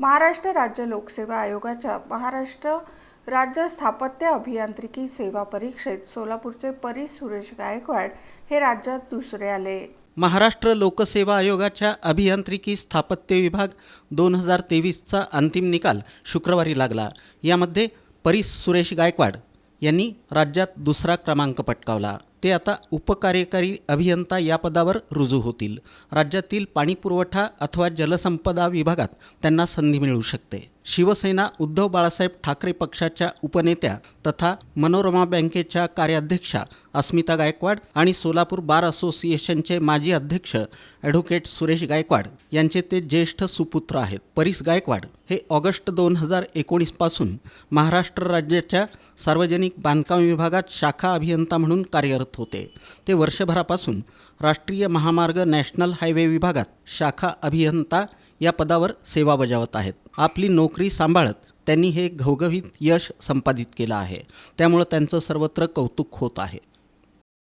महाराष्ट्र राज्य लोकसेवा आयोगाच्या महाराष्ट्र राज्य स्थापत्य अभियांत्रिकी सेवा परीक्षेत सोलापूरचे परी सुरेश गायकवाड हे राज्यात दुसरे आले. महाराष्ट्र लोकसेवा आयोगाच्या अभियांत्रिकी स्थापत्य विभाग दोन हजार तेवीसचा अंतिम निकाल शुक्रवारी लागला. यामध्ये परीस सुरेश गायकवाड यांनी राज्यात दुसरा क्रमांक पटकावला. ते आता उपकार्यकारी अभियंता या पदावर रुजू होतील. राज्यातील पाणीपुरवठा अथवा जलसंपदा विभागात त्यांना संधी मिळू शकते. शिवसेना उद्धव बाळासाहेब ठाकरे पक्षाच्या उपनेत्या तथा मनोरमा बँकेच्या कार्याध्यक्षा अस्मिता गायकवाड आणि सोलापूर बार असोसिएशनचे माजी अध्यक्ष ॲडव्होकेट सुरेश गायकवाड यांचे ते ज्येष्ठ सुपुत्र आहेत. परीस गायकवाड हे ऑगस्ट दोन हजार एकोणीसपासून महाराष्ट्र राज्याच्या सार्वजनिक बांधकाम विभागात शाखा अभियंता म्हणून कार्यरत होते. ते वर्षभरापासून राष्ट्रीय महामार्ग नॅशनल हायवे विभागात शाखा अभियंता या पदावर सेवा बजावत आहेत. आपली नोकरी सांभाळत त्यांनी हे घवघवीत यश संपादित केलं आहे. त्यामुळं त्यांचं सर्वत्र कौतुक होत आहे.